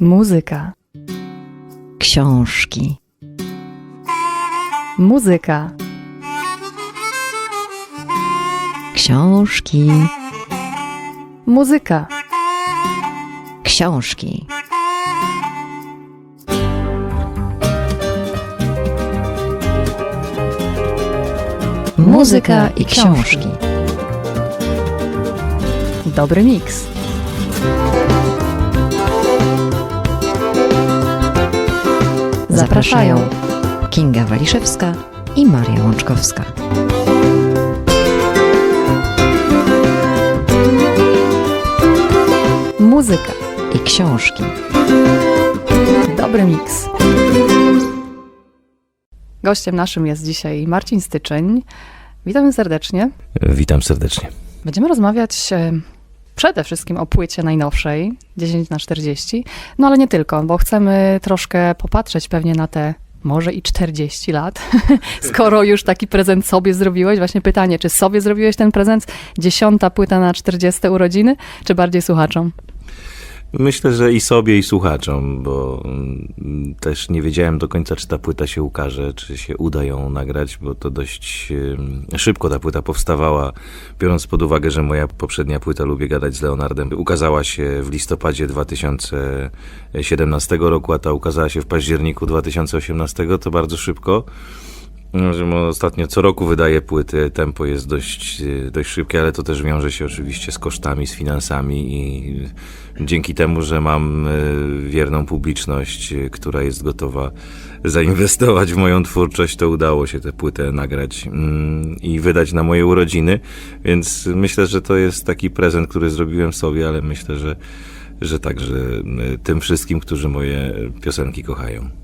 Muzyka, książki, muzyka, książki, muzyka. książki. Muzyka i książki. Dobry miks. Zapraszają Kinga Waliszewska i Maria Łączkowska. muzyka. I książki. Dobry miks. Gościem naszym jest dzisiaj Marcin Styczeń. Witamy serdecznie. Witam serdecznie. Będziemy rozmawiać e, przede wszystkim o płycie najnowszej, 10 na 40, no ale nie tylko, bo chcemy troszkę popatrzeć pewnie na te może i 40 lat, skoro już taki prezent sobie zrobiłeś. Właśnie pytanie, czy sobie zrobiłeś ten prezent? Dziesiąta płyta na 40 urodziny, czy bardziej słuchaczom? Myślę, że i sobie, i słuchaczom, bo mm, też nie wiedziałem do końca, czy ta płyta się ukaże, czy się uda ją nagrać, bo to dość szybko ta płyta powstawała, biorąc pod uwagę, że moja poprzednia płyta Lubię gadać z Leonardem ukazała się w listopadzie 2017 roku, a ta ukazała się w październiku 2018, to bardzo szybko. No, Ostatnio co roku wydaje płyty, tempo jest dość, dość szybkie, ale to też wiąże się oczywiście z kosztami, z finansami i dzięki temu, że mam y, wierną publiczność, y, która jest gotowa zainwestować w moją twórczość, to udało się tę płytę nagrać mm, i wydać na moje urodziny, więc myślę, że to jest taki prezent, który zrobiłem sobie, ale myślę, że, że także y, tym wszystkim, którzy moje piosenki kochają.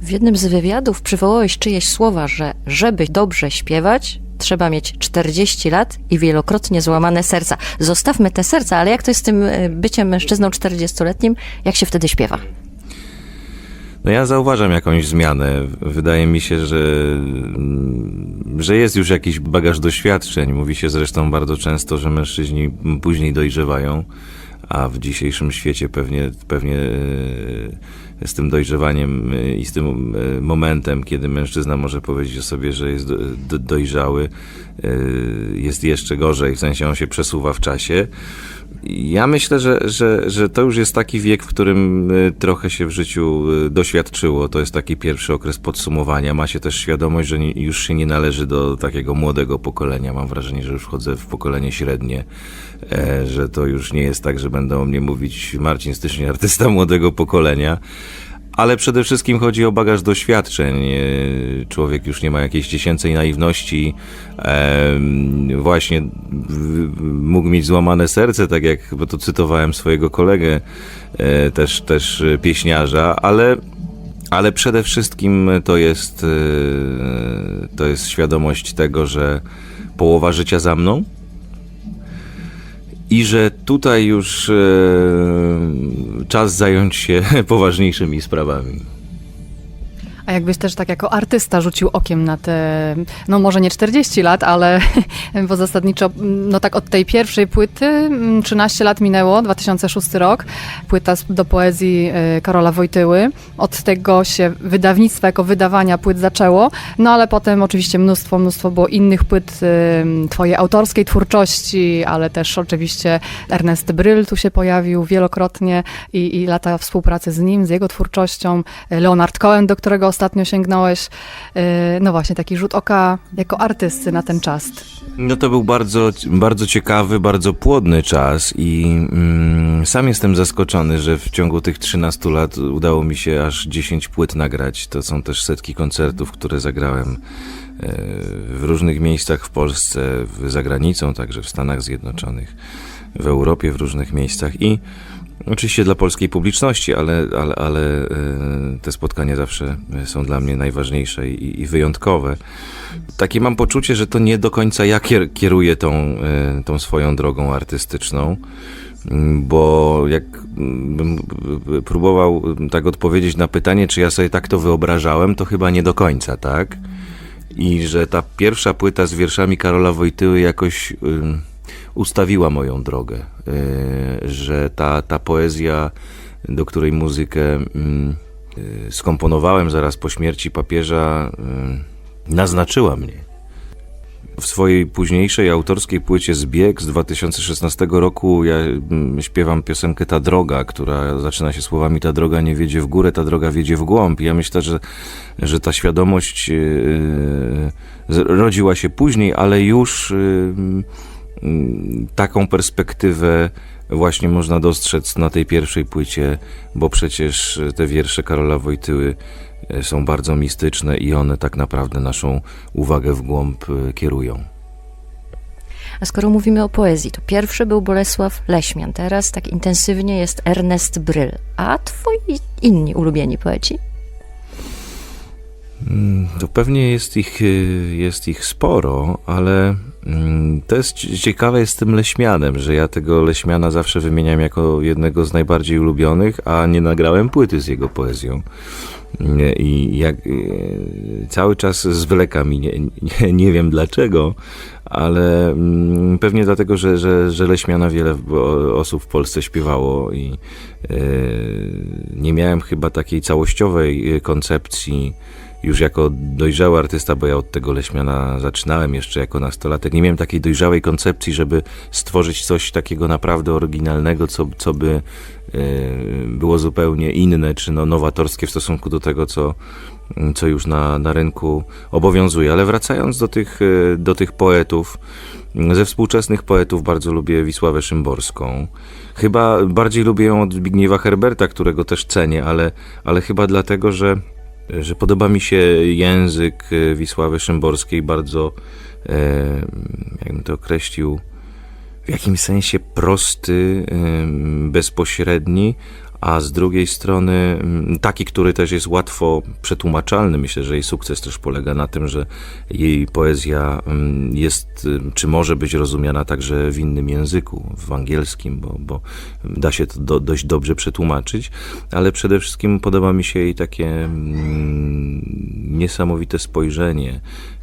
W jednym z wywiadów przywołałeś czyjeś słowa, że żeby dobrze śpiewać, trzeba mieć 40 lat i wielokrotnie złamane serca. Zostawmy te serca, ale jak to jest z tym e, byciem mężczyzną 40-letnim? Jak się wtedy śpiewa? No ja zauważam jakąś zmianę. Wydaje mi się, że, mm, że jest już jakiś bagaż doświadczeń. Mówi się zresztą bardzo często, że mężczyźni później dojrzewają, a w dzisiejszym świecie pewnie, pewnie e, z tym dojrzewaniem e, i z tym e, momentem, kiedy mężczyzna może powiedzieć o sobie, że jest do, do, dojrzały, e, jest jeszcze gorzej, w sensie on się przesuwa w czasie. Ja myślę, że, że, że to już jest taki wiek, w którym y, trochę się w życiu y, doświadczyło. To jest taki pierwszy okres podsumowania. Ma się też świadomość, że już się nie należy do takiego młodego pokolenia. Mam wrażenie, że już wchodzę w pokolenie średnie, e, że to już nie jest tak, że będą o mnie mówić Marcin Styczeń, artysta młodego pokolenia. Ale przede wszystkim chodzi o bagaż doświadczeń. E, Człowiek już nie ma jakiejś dziecięcej naiwności. Em, Właśnie mógł mieć złamane serce, tak jak, bo to cytowałem swojego kolegę, e, też, też e, pieśniarza, ale, ale przede wszystkim to jest, e, to jest świadomość tego, że połowa życia za mną. I że tutaj już e, czas zająć się poważniejszymi sprawami. A jakbyś też tak jako artysta rzucił okiem na te, no może nie 40 lat, ale bo zasadniczo, no tak od tej pierwszej płyty mm, 13 lat minęło, 2006 rok, płyta do poezji y, Karola Wojtyły. Od tego się wydawnictwo jako wydawania płyt zaczęło, no ale potem oczywiście mnóstwo, mnóstwo było innych płyt y, twojej autorskiej twórczości, ale też oczywiście Ernest Bryl tu się pojawił wielokrotnie i, i lata współpracy z nim, z jego twórczością. Leonard Cohen, do którego ostatnio sięgnąłeś. Y, No właśnie, taki rzut oka jako artysty na ten czas. No to był bardzo, bardzo ciekawy, bardzo płodny czas i mm, sam jestem zaskoczony, że w ciągu tych 13 lat udało mi się aż 10 płyt nagrać. To są też setki koncertów, które zagrałem e, w różnych miejscach w Polsce, za granicą, także w Stanach Zjednoczonych, w Europie, w różnych miejscach i Oczywiście dla polskiej publiczności, ale, ale, ale e, te spotkania zawsze są dla mnie najważniejsze i, i wyjątkowe. Takie mam poczucie, że to nie do końca ja kier- kieruję tą, e, tą swoją drogą artystyczną, bo jak m, bym b- próbował m, tak odpowiedzieć na pytanie, czy ja sobie tak to wyobrażałem, to chyba nie do końca, tak? I że ta pierwsza płyta z wierszami Karola Wojtyły jakoś ustawiła moją drogę, y, że ta, ta poezja do której muzykę mm, y, skomponowałem zaraz po śmierci papieża, y, naznaczyła mnie. W swojej późniejszej autorskiej płycie Zbieg z 2016 roku ja mm, śpiewam piosenkę Ta droga, która zaczyna się słowami Ta droga nie wiedzie w górę, ta droga wiedzie w głąb. I ja myślę, że, że ta świadomość rodziła się później, ale już taką perspektywę właśnie można dostrzec na tej pierwszej płycie, bo przecież te wiersze Karola Wojtyły e, są bardzo mistyczne i one tak naprawdę naszą uwagę w głąb e, kierują. A skoro mówimy o poezji, to pierwszy był Bolesław Leśmian, teraz tak intensywnie jest Ernest Bryl. A twoi inni ulubieni poeci? Mm, To pewnie jest ich, y, jest ich sporo, ale mm, to jest ci- ciekawe jest z tym Leśmianem, że ja tego Leśmiana zawsze wymieniam jako jednego z najbardziej ulubionych, a nie nagrałem płyty z jego poezją. Nie, I jak y, cały czas zwleka mi, nie, nie, nie wiem dlaczego, ale mm, pewnie dlatego, że, że, że Leśmiana wiele osób w Polsce śpiewało i y, nie miałem chyba takiej całościowej y, koncepcji już jako dojrzały artysta, bo ja od tego Leśmiana zaczynałem jeszcze jako nastolatek, nie miałem takiej dojrzałej koncepcji, żeby stworzyć coś takiego naprawdę oryginalnego, co, co by e, było zupełnie inne, czy no, nowatorskie w stosunku do tego, co, co już na, na rynku obowiązuje. Ale wracając do tych, e, do tych poetów, ze współczesnych poetów bardzo lubię Wisławę Szymborską. Chyba bardziej lubię ją od Zbigniewa Herberta, którego też cenię, ale, ale chyba dlatego, że że podoba mi się język e, Wisławy Szymborskiej bardzo, e, jakbym to określił, w jakimś sensie prosty, em, bezpośredni, a z drugiej strony mm, taki, który też jest łatwo przetłumaczalny. Myślę, że jej sukces też polega na tym, że jej poezja mm, jest, ym, czy może być rozumiana także w innym języku, w angielskim, bo, bo da się to do, dość dobrze przetłumaczyć, ale przede wszystkim podoba mi się jej takie mm, niesamowite spojrzenie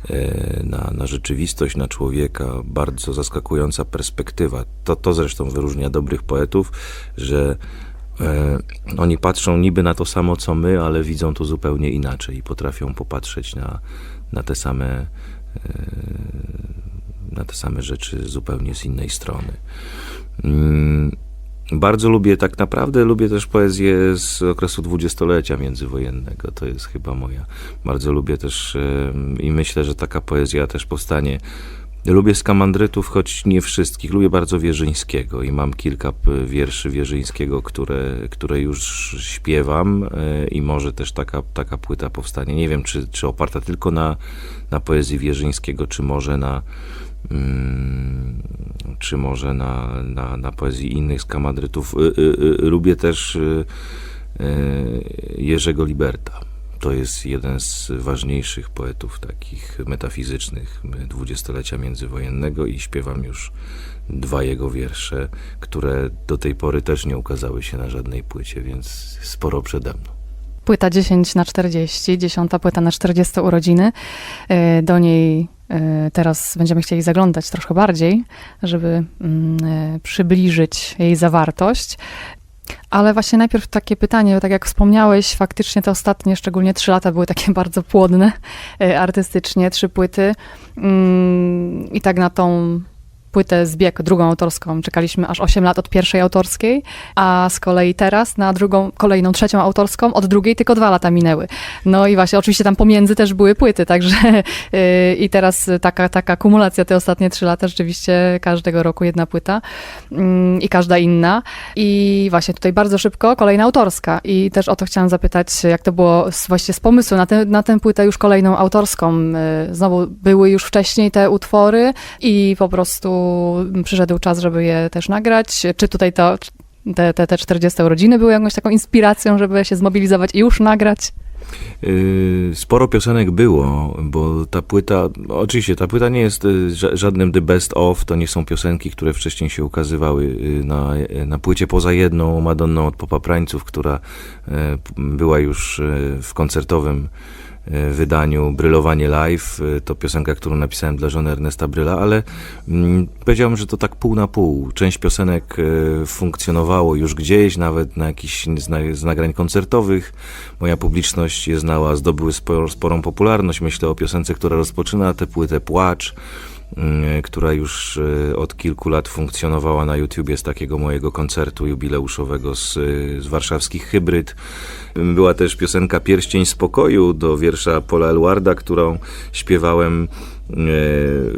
e, na, na rzeczywistość, na człowieka, bardzo zaskakująca perspektywa. To, to zresztą wyróżnia dobrych poetów, że e, oni patrzą niby na to samo co my, ale widzą to zupełnie inaczej i potrafią popatrzeć na, na te same e, na te same rzeczy zupełnie z innej strony. Mm, Bardzo lubię, tak naprawdę lubię też poezję z okresu dwudziestolecia międzywojennego. To jest chyba moja. Bardzo lubię też i myślę, że taka poezja też powstanie. Lubię skamandrytów, choć nie wszystkich. Lubię bardzo Wierzyńskiego i mam kilka wierszy Wierzyńskiego, które, które już śpiewam e, i może też taka, taka płyta powstanie. Nie wiem, czy, czy oparta tylko na, na poezji Wierzyńskiego, czy może na, mm, czy może na, na, na poezji innych skamadrytów. Y, y, y, Lubię też Jerzego Liberta. To jest jeden z ważniejszych poetów takich metafizycznych dwudziestolecia międzywojennego i śpiewam już dwa jego wiersze, które do tej pory też nie ukazały się na żadnej płycie, więc sporo przede mną. Płyta 10 na 40, dziesiąta płyta na 40 urodziny. E, Do niej e, teraz będziemy chcieli zaglądać troszkę bardziej, żeby mm, e, przybliżyć jej zawartość. Ale właśnie najpierw takie pytanie, bo tak jak wspomniałeś, faktycznie te ostatnie, szczególnie trzy lata były takie bardzo płodne e, artystycznie, trzy płyty. Mm, I tak na tą płytę Zbieg, drugą autorską, czekaliśmy aż 8 lat od pierwszej autorskiej, a z kolei teraz na drugą, kolejną, trzecią autorską, od drugiej tylko dwa lata minęły. No i właśnie, oczywiście tam pomiędzy też były płyty, także yy, i teraz taka, taka kumulacja te ostatnie trzy lata, rzeczywiście każdego roku jedna płyta yy, i każda inna. I właśnie tutaj bardzo szybko kolejna autorska i też o to chciałam zapytać, jak to było z, właśnie z pomysłu na, tę na tę płytę już kolejną autorską. Yy, Znowu były już wcześniej te utwory i po prostu przyszedł czas, żeby je też nagrać. Czy tutaj to, te, te, te 40 urodziny były jakąś taką inspiracją, żeby się zmobilizować i już nagrać? Yy, Sporo piosenek było, bo ta płyta, oczywiście ta płyta nie jest y, ża- żadnym the best of, to nie są piosenki, które wcześniej się ukazywały y, na, na płycie, poza jedną Madonną od Popa Prańców, która była już w koncertowym wydaniu Brylowanie Live. E, To piosenka, którą napisałem dla żony Ernesta Bryla, ale mm, powiedziałbym, że to tak pół na pół. Część piosenek e, funkcjonowało już gdzieś, nawet na jakichś z, na, z nagrań koncertowych. Moja publiczność je znała, zdobyły sporą popularność. Myślę o piosence, która rozpoczyna tę płytę Płacz która już e, od kilku lat funkcjonowała na YouTubie z takiego mojego koncertu jubileuszowego z, e, z warszawskich hybryd. Była też piosenka Pierścień Spokoju do wiersza Paula Elwarda, którą śpiewałem e,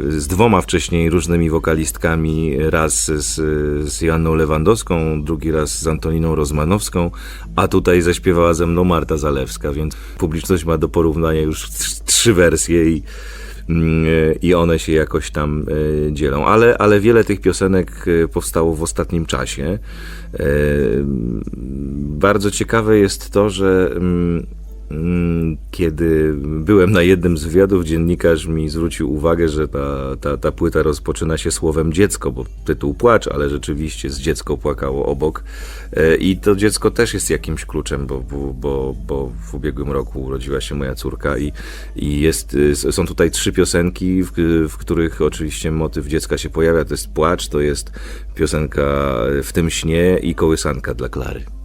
z dwoma wcześniej różnymi wokalistkami, raz z, z Joanną Lewandowską, drugi raz z Antoniną Rozmanowską, a tutaj zaśpiewała ze mną Marta Zalewska, więc publiczność ma do porównania już trz- trzy wersje i, i one się jakoś tam e, dzielą. Ale, ale wiele tych piosenek e, powstało w ostatnim czasie. E, Bardzo ciekawe jest to, że mm, mm, kiedy byłem na jednym z wywiadów, dziennikarz mi zwrócił uwagę, że ta, ta, ta płyta rozpoczyna się słowem dziecko, bo tytuł płacz, ale rzeczywiście z dziecko płakało obok. E, I to dziecko też jest jakimś kluczem, bo, bo, bo, bo w ubiegłym roku urodziła się moja córka i, i jest, są tutaj trzy piosenki, w, w których oczywiście motyw dziecka się pojawia. To jest płacz, to jest piosenka w tym śnie i kołysanka dla Klary.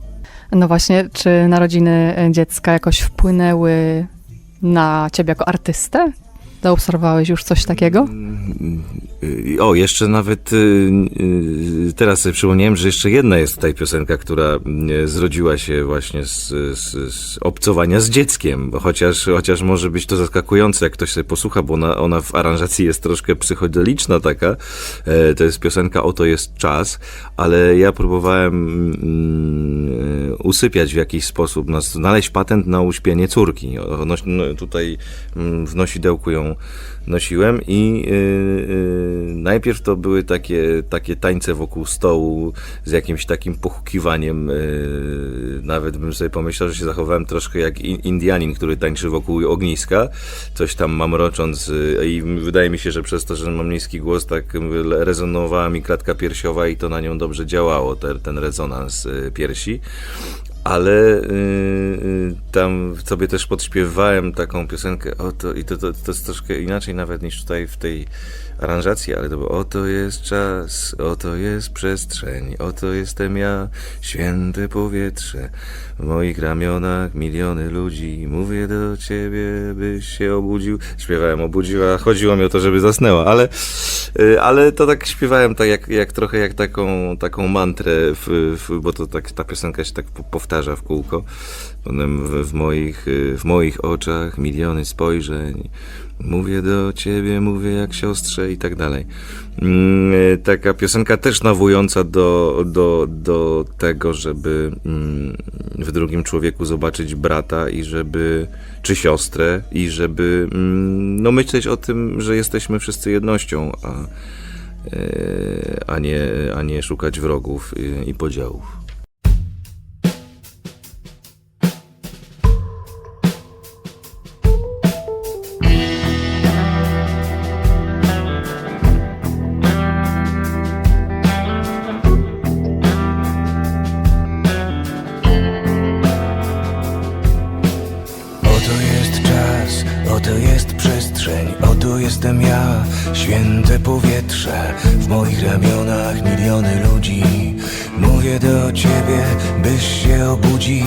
No właśnie, czy narodziny dziecka jakoś wpłynęły na ciebie jako artystę? Zaobserwowałeś już coś takiego? O, jeszcze nawet y, y, teraz sobie przypomniałem, że jeszcze jedna jest tutaj piosenka, która y, zrodziła się właśnie z, z, z obcowania z dzieckiem, chociaż, chociaż może być to zaskakujące, jak ktoś sobie posłucha, bo ona, ona w aranżacji jest troszkę psychodeliczna taka. E, To jest piosenka Oto jest czas, ale ja próbowałem mm, y, usypiać w jakiś sposób, nas- znaleźć patent na uśpienie córki. No, no, tutaj mm, w nosidełku ją nosiłem i y, y, najpierw to były takie, takie tańce wokół stołu z jakimś takim pochukiwaniem. Y, nawet bym sobie pomyślał, że się zachowałem troszkę jak in, Indianin, który tańczy wokół ogniska, coś tam mamrocząc y, i wydaje mi się, że przez to, że mam niski głos, tak rezonowała mi klatka piersiowa i to na nią dobrze działało, ten, ten rezonans y, piersi ale y, y, tam sobie też podśpiewałem taką piosenkę oto, i to, to, to jest troszkę inaczej nawet niż tutaj w tej aranżacji, ale to było oto jest czas, oto jest przestrzeń, oto jestem ja, święte powietrze, w moich ramionach miliony ludzi, mówię do ciebie, byś się obudził. Śpiewałem obudziła, chodziło mi o to, żeby zasnęła, ale, y, ale to tak śpiewałem tak jak, jak trochę jak taką, taką mantrę, w, w, bo to tak, ta piosenka się tak po- powtarza w kółko. Potem w, w, moich, y, w moich oczach miliony spojrzeń. Mówię do ciebie, mówię jak siostrze i tak dalej. Mm, y, Taka piosenka też nawołująca do, do, do tego, żeby mm, w drugim człowieku zobaczyć brata i żeby, czy siostrę i żeby mm, no myśleć o tym, że jesteśmy wszyscy jednością, a, e, a, nie, a nie szukać wrogów i, i podziałów. Moich ramionach miliony ludzi. Mówię do ciebie, byś się obudził.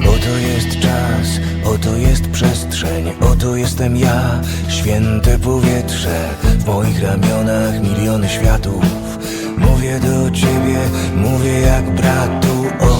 Oto jest czas, oto jest przestrzeń, oto jestem ja, święte powietrze. W moich ramionach miliony światów. Mówię do ciebie, mówię jak bratu, oto.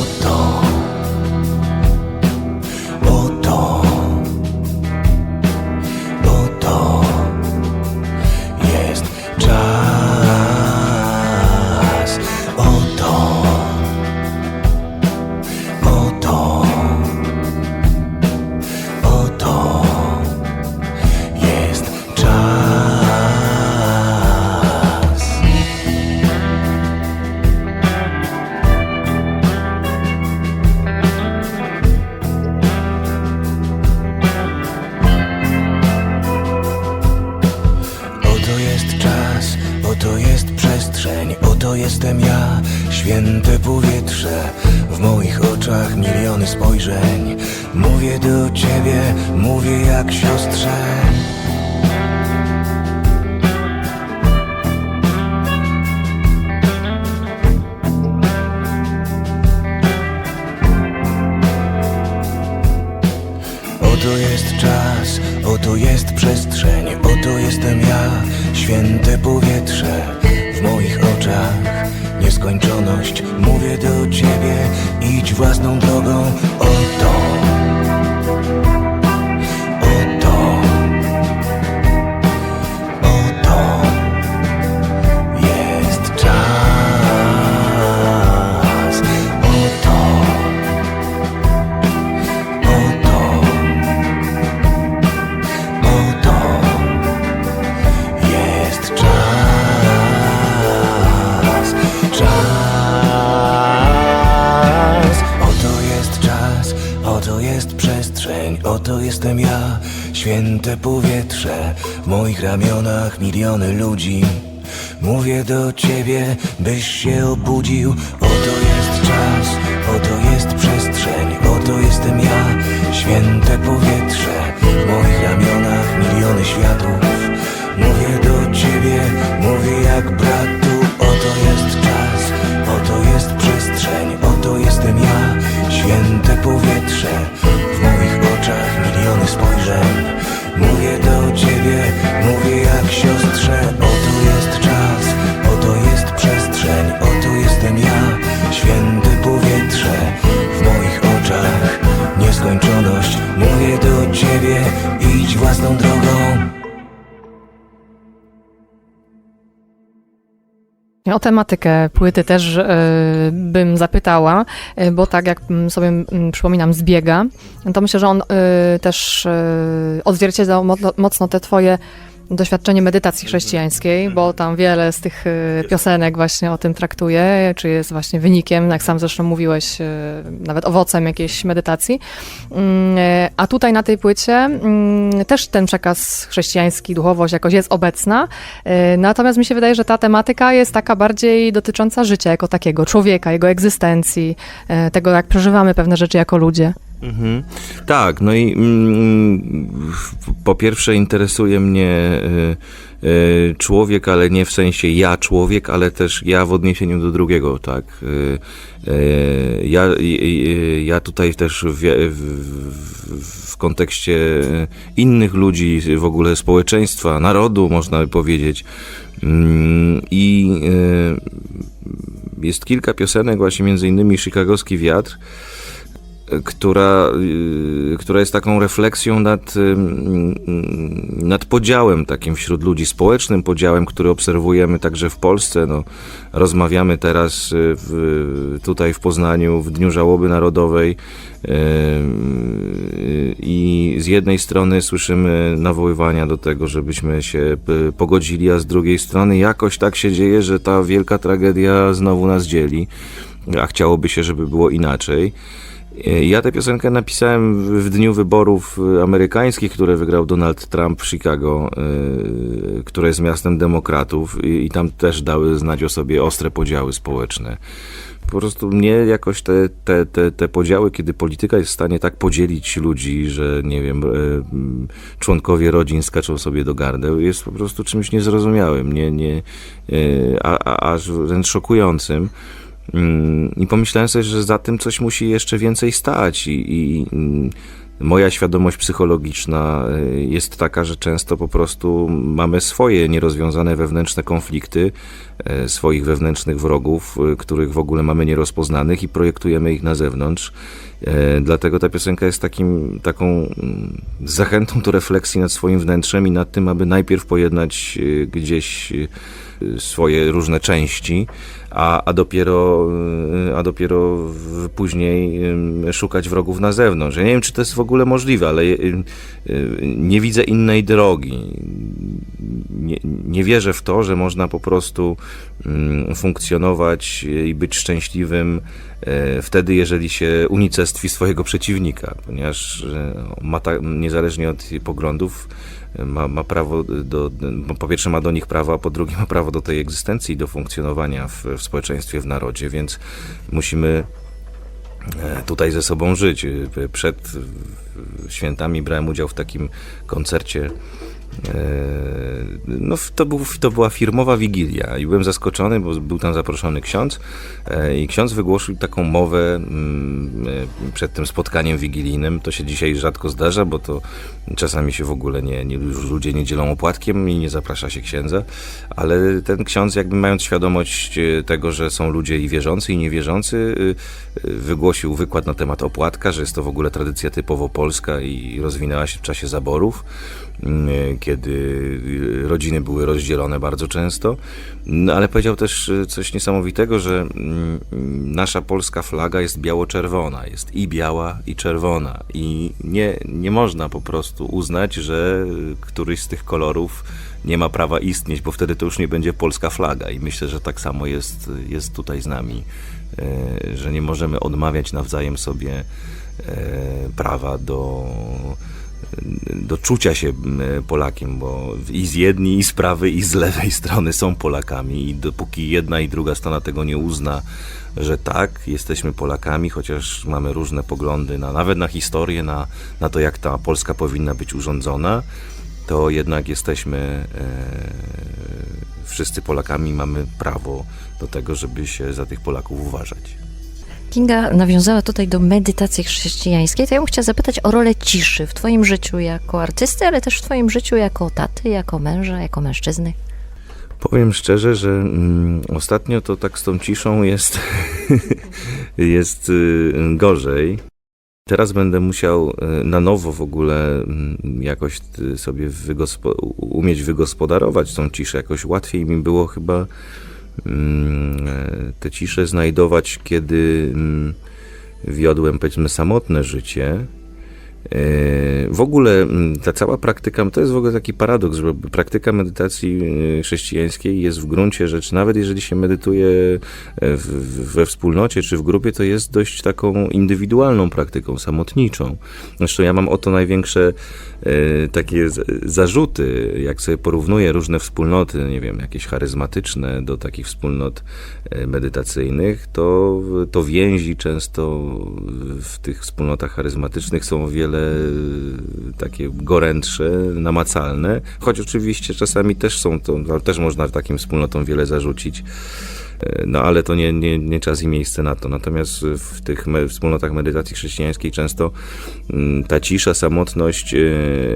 Siostrze Oto jest czas, oto jest przestrzeń, oto jestem ja, święte powietrze w moich oczach. Nieskończoność, mówię do ciebie, idź własną drogą, oto. Oto jestem ja, święte powietrze. W moich ramionach miliony ludzi. Mówię do ciebie, byś się obudził. Oto jest czas, oto jest przestrzeń, oto jestem ja, święte powietrze. W moich ramionach miliony światów. Mówię do ciebie, mówię jak bratu. Oto jest czas, oto jest przestrzeń, oto jestem ja, święte powietrze. Oczach miliony spojrzeń. Mówię do ciebie, mówię jak siostrze. Oto jest czas, oto jest przestrzeń, oto jestem ja, święte powietrze. W moich oczach nieskończoność. Mówię do ciebie, idź własną drogą. O tematykę płyty też e, bym zapytała, e, bo tak jak mm, sobie mm, przypominam z biega, to myślę, że on e, też odzwierciedlał mo- mocno te twoje doświadczenie medytacji chrześcijańskiej, bo tam wiele z tych e, piosenek właśnie o tym traktuje, czy jest właśnie wynikiem, jak sam zresztą mówiłeś, e, nawet owocem jakiejś medytacji. Mm, e, A tutaj na tej płycie mm, też ten przekaz chrześcijański, duchowość jakoś jest obecna, natomiast mi się wydaje, że ta tematyka jest taka bardziej dotycząca życia jako takiego, człowieka, jego egzystencji, tego jak przeżywamy pewne rzeczy jako ludzie. Mhm. Tak, no i mm, po pierwsze interesuje mnie y, y, człowiek, ale nie w sensie ja człowiek, ale też ja w odniesieniu do drugiego, tak. Y, y, ja, y, ja tutaj też w, w, w, w kontekście innych ludzi, w ogóle społeczeństwa, narodu, można by powiedzieć. Mm, I y, jest kilka piosenek, właśnie między innymi Chicagowski Wiatr, która, y, która jest taką refleksją nad, y, nad podziałem takim wśród ludzi, społecznym podziałem, który obserwujemy także w Polsce. No, rozmawiamy teraz y, w, tutaj w Poznaniu w Dniu Żałoby Narodowej i z jednej strony słyszymy nawoływania do tego, żebyśmy się pogodzili, a z drugiej strony jakoś tak się dzieje, że ta wielka tragedia znowu nas dzieli, a chciałoby się, żeby było inaczej. Ja tę piosenkę napisałem w- dniu wyborów amerykańskich, które wygrał Donald Trump w Chicago, y, które jest miastem demokratów i, tam też dały znać o sobie ostre podziały społeczne. Po prostu mnie jakoś te, te, te, te podziały, kiedy polityka jest w stanie tak podzielić ludzi, że nie wiem, mm, członkowie rodzin skaczą sobie do gardeł, jest po prostu czymś niezrozumiałym, nie, nie, y, a, a, aż wręcz szokującym. Mm, I pomyślałem sobie, że za tym coś musi jeszcze więcej stać i, i mm, moja świadomość psychologiczna y, jest taka, że często po prostu mamy swoje nierozwiązane wewnętrzne konflikty, e, swoich wewnętrznych wrogów, y, których w ogóle mamy nierozpoznanych i projektujemy ich na zewnątrz. Dlatego ta piosenka jest takim, taką mm, zachętą do refleksji nad swoim wnętrzem i nad tym, aby najpierw pojednać y, gdzieś y, swoje różne części, a, a, dopiero, y, a dopiero później y, szukać wrogów na zewnątrz. Ja nie wiem, czy to jest w ogóle możliwe, ale y, nie widzę innej drogi. Nie, nie wierzę w to, że można po prostu mm, funkcjonować i być szczęśliwym e, wtedy, jeżeli się unicestwi swojego przeciwnika, ponieważ e, ma ta, niezależnie od poglądów e, ma, ma prawo do, bo po pierwsze ma do nich prawo, a po drugie ma prawo do tej egzystencji i do funkcjonowania w, w społeczeństwie, w narodzie, więc musimy tutaj ze sobą żyć. Przed świętami brałem udział w takim koncercie. E, No, to, był, to była firmowa wigilia i byłem zaskoczony, bo był tam zaproszony ksiądz e, i ksiądz wygłosił taką mowę mm, e, przed tym spotkaniem wigilijnym. To się dzisiaj rzadko zdarza, bo to czasami się w ogóle nie, nie ludzie nie dzielą opłatkiem i nie zaprasza się księdza, ale ten ksiądz jakby mając świadomość tego, że są ludzie i wierzący i niewierzący, wygłosił wykład na temat opłatka, że jest to w ogóle tradycja typowo polska i rozwinęła się w czasie zaborów, kiedy y, rodziny były rozdzielone bardzo często. No, ale powiedział też y, coś niesamowitego, że mm, nasza polska flaga jest biało-czerwona, jest i biała, i czerwona. I nie, nie można po prostu uznać, że y, któryś z tych kolorów nie ma prawa istnieć, bo wtedy to już nie będzie polska flaga. I myślę, że tak samo jest, jest tutaj z nami, e, że nie możemy odmawiać nawzajem sobie e, prawa do, do czucia się Polakiem, bo i z jednej, i z prawej, i z lewej strony są Polakami i dopóki jedna i druga strona tego nie uzna, że tak, jesteśmy Polakami, chociaż mamy różne poglądy, na, nawet na historię, na, na to, jak ta Polska powinna być urządzona, to jednak jesteśmy e, wszyscy Polakami, mamy prawo do tego, żeby się za tych Polaków uważać. Kinga nawiązała tutaj do medytacji chrześcijańskiej, to ja bym chciała zapytać o rolę ciszy w twoim życiu jako artysty, ale też w twoim życiu jako taty, jako męża, jako mężczyzny. Powiem szczerze, że mm, ostatnio to tak z tą ciszą jest, jest y, gorzej. Teraz będę musiał y, na nowo w ogóle mm, jakoś y, sobie wygospo- umieć wygospodarować tą ciszę. Jakoś łatwiej mi było chyba tę ciszę znajdować, kiedy mm, wiodłem powiedzmy samotne życie. E, W ogóle mm, ta cała praktyka, to jest w ogóle taki paradoks, że praktyka medytacji e, chrześcijańskiej jest w gruncie rzeczy, nawet jeżeli się medytuje e, we wspólnocie czy w grupie, to jest dość taką indywidualną praktyką, samotniczą. Zresztą ja mam o to największe e, takie zarzuty, jak sobie porównuję różne wspólnoty, nie wiem, jakieś charyzmatyczne do takich wspólnot e, medytacyjnych, to, to więzi często w tych wspólnotach charyzmatycznych są o wiele takie gorętsze, namacalne, choć oczywiście czasami też są to, no, też można takim wspólnotom wiele zarzucić. E, No ale to nie, nie, nie czas i miejsce na to. Natomiast w tych me- wspólnotach medytacji chrześcijańskiej często mm, ta cisza, samotność e,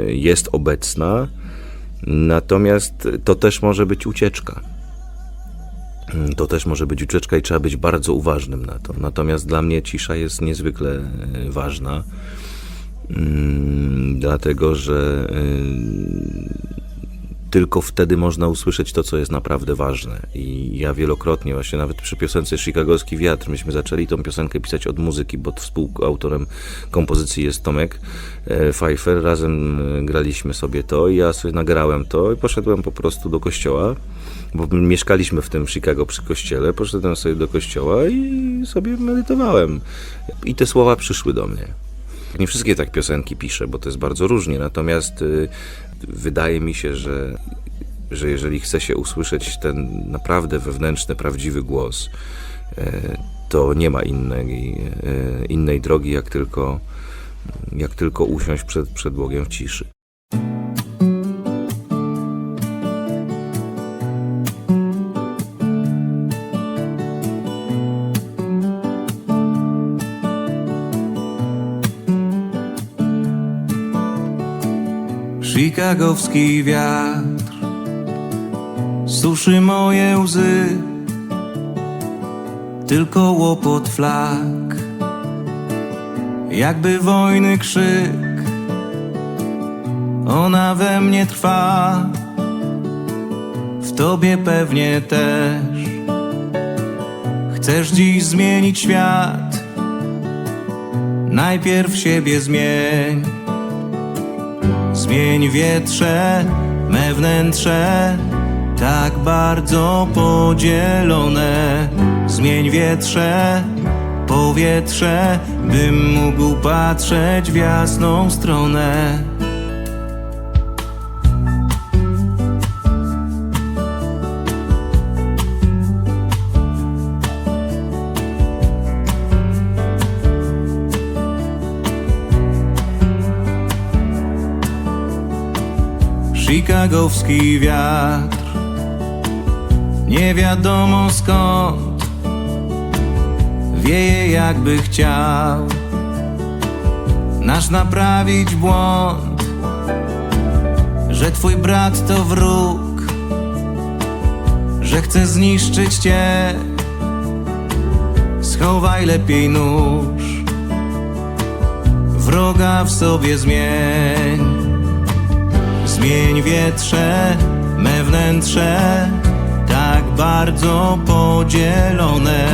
jest obecna, natomiast to też może być ucieczka. Mm, To też może być ucieczka i trzeba być bardzo uważnym na to. Natomiast dla mnie cisza jest niezwykle e, ważna, dlatego że e, tylko wtedy można usłyszeć to, co jest naprawdę ważne. I ja wielokrotnie, właśnie nawet przy piosence Chicagowski Wiatr, myśmy zaczęli tą piosenkę pisać od muzyki, bo współautorem kompozycji jest Tomek e, Pfeiffer. Razem e, graliśmy sobie to i ja sobie nagrałem to i poszedłem po prostu do kościoła, bo mieszkaliśmy w tym Chicago przy kościele. Poszedłem sobie do kościoła i sobie medytowałem. I te słowa przyszły do mnie. Nie wszystkie tak piosenki piszę, bo to jest bardzo różnie, natomiast y, wydaje mi się, że, że jeżeli chce się usłyszeć ten naprawdę wewnętrzny, prawdziwy głos, y, to nie ma innej, y, innej drogi, jak tylko, jak tylko usiąść przed, przed Bogiem w ciszy. Chicagowski wiatr suszy moje łzy, tylko łopot flag, jakby wojny krzyk. Ona we mnie trwa, w tobie pewnie też. Chcesz dziś zmienić świat, najpierw siebie zmień. Zmień wietrze me wnętrze tak bardzo podzielone. Zmień wietrze, powietrze, bym mógł patrzeć w jasną stronę. Chicagowski wiatr. Nie wiadomo skąd. Wieje jakby chciał. Nasz naprawić błąd Że twój brat to wróg Że chce zniszczyć cię. Schowaj lepiej nóż Wroga w sobie zmień Zmień wietrze, me wnętrze, tak bardzo podzielone.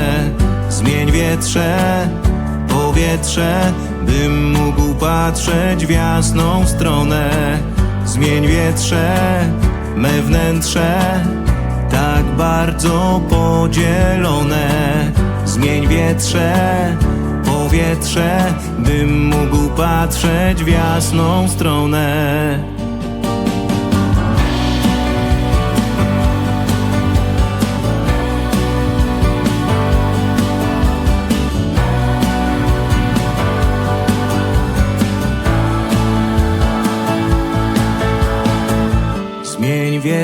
Zmień wietrze, powietrze, bym mógł patrzeć w jasną stronę. Zmień wietrze, me wnętrze, tak bardzo podzielone. Zmień wietrze, powietrze, bym mógł patrzeć w jasną stronę.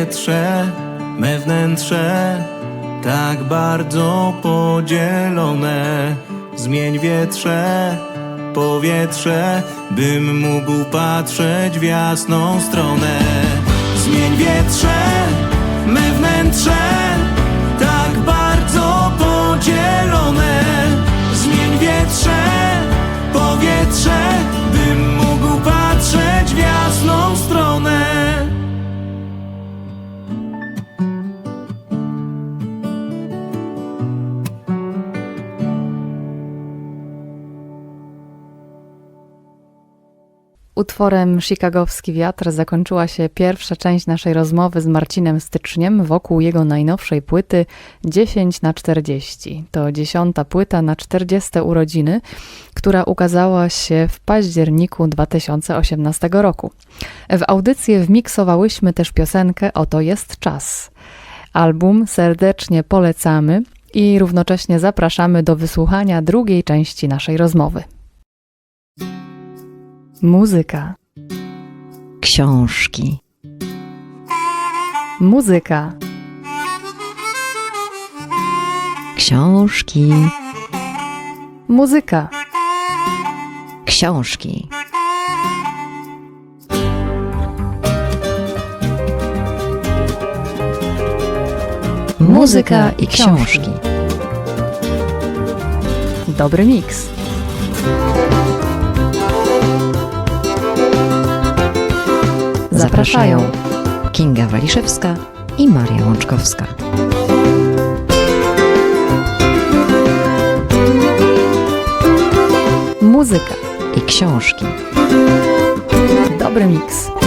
Wietrze, me wnętrze, tak bardzo podzielone. Zmień wietrze, powietrze, bym mógł patrzeć w jasną stronę. Utworem Chicagowski Wiatr zakończyła się pierwsza część naszej rozmowy z Marcinem Styczniem wokół jego najnowszej płyty 10 na 40. To dziesiąta płyta na 40 urodziny, która ukazała się w październiku 2018 roku. W audycję wmiksowałyśmy też piosenkę Oto jest czas. Album serdecznie polecamy i równocześnie zapraszamy do wysłuchania drugiej części naszej rozmowy. Muzyka. Książki. Muzyka. Książki. Muzyka. Książki. Muzyka i książki. Dobry miks. Zapraszają Kinga Waliszewska i Maria Łączkowska. muzyka. I książki. Dobry miks.